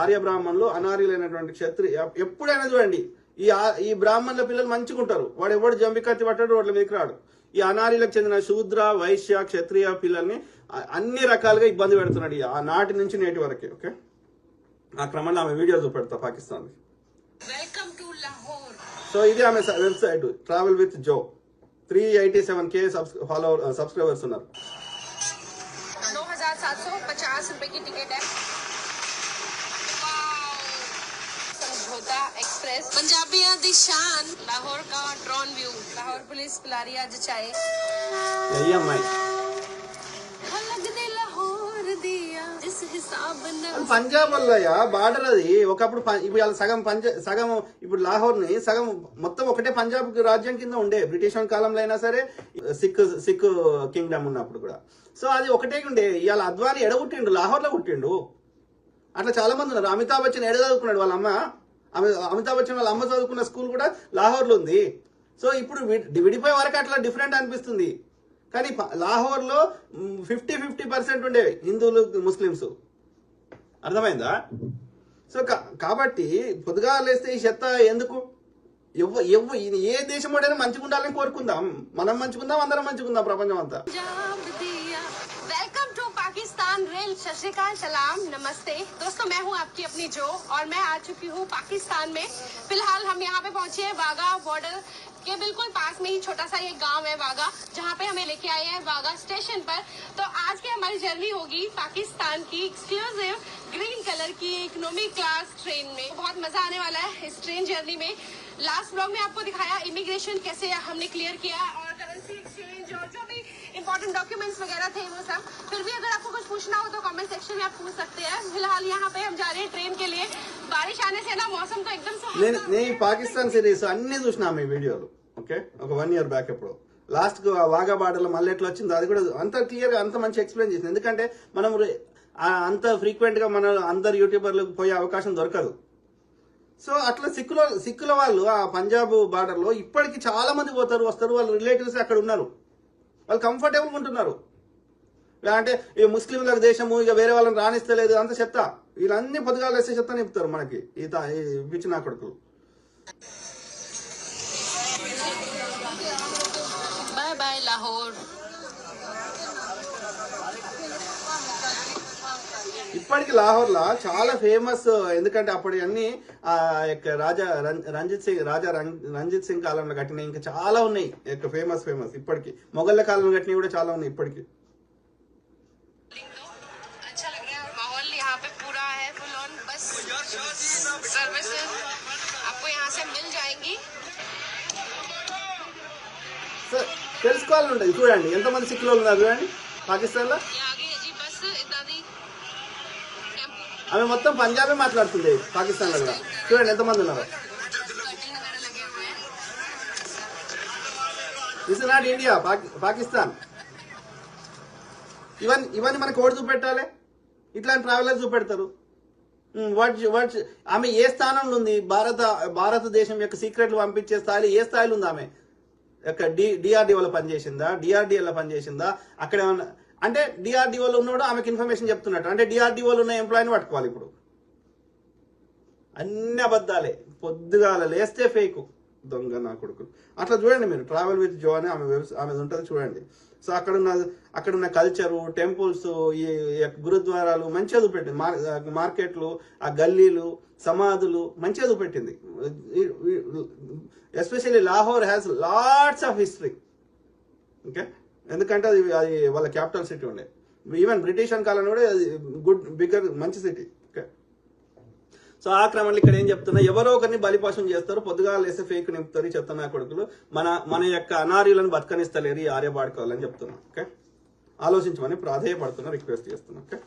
ఆర్య బ్రాహ్మణులు అనార్యులైనటువంటి క్షత్రి ఎప్పుడైనా చూడండి ఈ ఈ బ్రాహ్మణుల పిల్లలు మంచిగా ఉంటారు వాడు ఎవడు జంబికత్తి పట్టాడు వాటి మీకు రాడు. ఈ అనార్యులకు చెందిన శూద్ర వైశ్య క్షత్రియ పిల్లల్ని అన్ని రకాలుగా ఇబ్బంది పెడుతున్నాడు ఆ నాటి నుంచి నేటి వరకే ఓకే? ఆ క్రమంలో ఆమె వీడియో చూపెడతా పాకిస్తాన్ సో ఇది ఆమె website travel with Jo three eighty seven K subscribers ఉన్నారు. समझौता एक्सप्रेस पंजाबिया दी शान लाहौर का ड्रोन व्यू लाहौर पुलिस पिला रही है आज चाय ఈ అమ్మాయి अलग दे लाहौर दिया जिस हिसाब न అది పంజాబ్ వల్లయ్యా బార్డర్ అది ఒకప్పుడు పం- ఇప్పుడు వాళ్ళ సగం పంజ సగం ఇప్పుడు లాహోర్ ని సగం మొత్తం ఒకటే పంజాబ్ రాజ్యం కింద ఉండే బ్రిటిష్ కాలంలో అయినా సరే సిక్ సిక్ కింగ్డమ్ ఉన్నప్పుడు కూడా సో అది ఒకటే ఉండే ఇవాళ అద్వాని ఎడగొట్టిండు లాహోర్ లో పుట్టిండు అట్లా చాలా మంది ఉన్నారు అమితాబ్ బచ్చన్ ఎడ చదువుకున్నాడు వాళ్ళ అమ్మ అమి- అమితాబ్ బచ్చన్ వాళ్ళ అమ్మ చదువుకున్న స్కూల్ కూడా లాహోర్లో ఉంది. సో ఇప్పుడు విడి- విడిపోయే వరకు అట్లా డిఫరెంట్ అనిపిస్తుంది. కానీ లాహోర్లో ఫిఫ్టీ ఫిఫ్టీ పర్సెంట్ ఉండేవి హిందువులు ముస్లిమ్స్. అర్థమైందా? సో కా- కాబట్టి పొద్దుగా లేస్తే ఈ చెత్త ఎందుకు? ఎవ్వ ఎవ్వ ఏ దేశం వాడైనా మంచిగా ఉండాలని కోరుకుందాం. మనం మంచుకుందాం అందరం మంచిగుందాం ప్రపంచం అంతా पाकिस्तान रेल, सत सलाम, नमस्ते। दोस्तों, मैं हूँ आपकी अपनी जो, और मैं आ चुकी हूँ पाकिस्तान में। फ़िलहाल हम यहाँ पे पहुँचे हैं वाघा बॉर्डर के बिल्कुल पास में ही छोटा सा ये गाँव है वाघा, जहाँ पे हमें लेके आए हैं वाघा स्टेशन पर। तो आज की हमारी जर्नी होगी पाकिस्तान की एक्सक्लूसिव ग्रीन कलर की इकोनॉमी क्लास ट्रेन में। बहुत मज़ा आने वाला है इस ट्रेन जर्नी में। लास्ट ब्लॉग में आपको दिखाया इमिग्रेशन कैसे हमने क्लियर किया, और करेंसी एक्सचेंज और जो भी इंपॉर्टेंट डॉक्यूमेंट्स वगैरह थे वो सब फिर भी अगर आपको कुछ पूछना हो तो कमेंट सेक्शन में आप पूछ सकते हैं फिलहाल यहाँ पे हम जा रहे हैं ट्रेन के लिए बारिश आने से ना मौसम तो एकदम నేను सुहावना నేను ఈ పాకిస్తాన్ సిరీస్ అన్ని చూసిన మీ వీడియోలు ఓకే ఒక వన్ ఇయర్ బ్యాక్ ఎప్పుడు లాస్ట్ వాగా బార్డర్లో మళ్ళీ ఎట్లా వచ్చిందో అది కూడా అంత క్లియర్ గా అంత మంచి ఎక్స్ప్లెయిన్ చేసింది ఎందుకంటే మనం రే- ఆ అంత ఫ్రీక్వెంట్ గా మన అందరు యూట్యూబర్లకు పోయే అవకాశం దొరకదు సో అట్లా సిక్కుల సిక్కుల వాళ్ళు ఆ పంజాబ్ బార్డర్ లో ఇప్పటికి చాలా మంది పోతారు వస్తారు వాళ్ళ రిలేటివ్స్ అక్కడ ఉన్నారు వాళ్ళు కంఫర్టబుల్గా ఉంటున్నారు. అంటే ఈ ముస్లింలకు దేశము ఇక వేరే వాళ్ళని రాణిస్తలేదు అంత చెత్త. వీళ్ళన్ని పొద్దుగాలు వేస్తే చెత్త నింపుతారు మనకి ఈ పిచ్చిన కొడుకులు. బాయ్ బాయ్ లాహోర్ ఇప్పటికి లాహోర్లో చాలా ఫేమస్ ఎందుకంటే అప్పటి అన్ని రాజా రంజిత్ సింగ్ రాజా రంజిత్ సింగ్ కాలంలో కట్టినవి ఇంకా చాలా ఉన్నాయి. యొక్క ఫేమస్ ఫేమస్ ఇప్పటికి. మొఘళ్ళ కాలంలో కట్టినవి కూడా చాలా ఉన్నాయి ఇప్పటికి. తెలుసుకోవాలని ఉంటుంది. చూడండి ఎంతమంది సిక్కులు ఉన్నారు చూడండి పాకిస్తాన్లో. ఆమె మొత్తం పంజాబే మాట్లాడుతుంది పాకిస్తాన్లో కూడా. చూడండి ఎంతమంది ఉన్నారు. This not India Pakistan. ఇవన్నీ ఇవన్నీ మనకు ఓడి చూపెట్టాలి? ఇట్లాంటి ట్రావెలర్ చూపెడతారు. Hmm, వాట్ వాట్ ఆమె ఏ స్థానంలో ఉంది? భారత భారతదేశం యొక్క సీక్రెట్లు పంపించే స్థాయి ఏ స్థాయిలో ఉంది ఆమె? యొక్క డి డిఆర్డీఓలో పనిచేసిందా? డిఆర్డీఏలో పనిచేసిందా? అక్కడ ఏమన్నా అంటే డిఆర్డిఓలో ఉన్నాడు ఆమెకి ఇన్ఫర్మేషన్ చెప్తున్నట్టు. అంటే డిఆర్డిఓలో ఉన్న ఎంప్లాయీని పట్టుకోవాలి ఇప్పుడు. అన్ని అబద్ధాలే. పొద్దుగాల లేస్తే ఫేక్ దొంగ నా కొడుకు. అట్లా చూడండి మీరు. ట్రావెల్ విత్ జో అని ఆమె ఆమెది ఆమె ఉంటుంది చూడండి. సో అక్కడ ఉన్న అక్కడ ఉన్న కల్చరు టెంపుల్స్ ఈ గురుద్వారాలు మంచిగా చూపెట్టింది. మార్ మార్కెట్లు ఆ గల్లీలు సమాధులు మంచిగా చూపెట్టింది. Especially Lahore has lots of history okay ఎందుకంటే అది అది వాళ్ళ క్యాపిటల్ సిటీ ఉండే. ఈవెన్ బ్రిటిష్ కాలంలో కూడా అది గుడ్ బిగ్గర్ మంచి సిటీ ఓకే సో ఆ క్రమంలో ఇక్కడ ఏం చెప్తున్నా? ఎవరో ఒకరిని బలిపాశం చేస్తారు పొద్దుగా లేసే ఫేక్ నింపుతారు చెప్తున్నా కొడుకులు మన మన యొక్క అనార్యులను బతకనిస్తలేరు ఈ ఆర్య బాడుకోవాలని చెప్తున్నా. ఓకే ఆలోచించమని ప్రాధేయపడుతున్నా రిక్వెస్ట్ చేస్తున్నా. ఓకే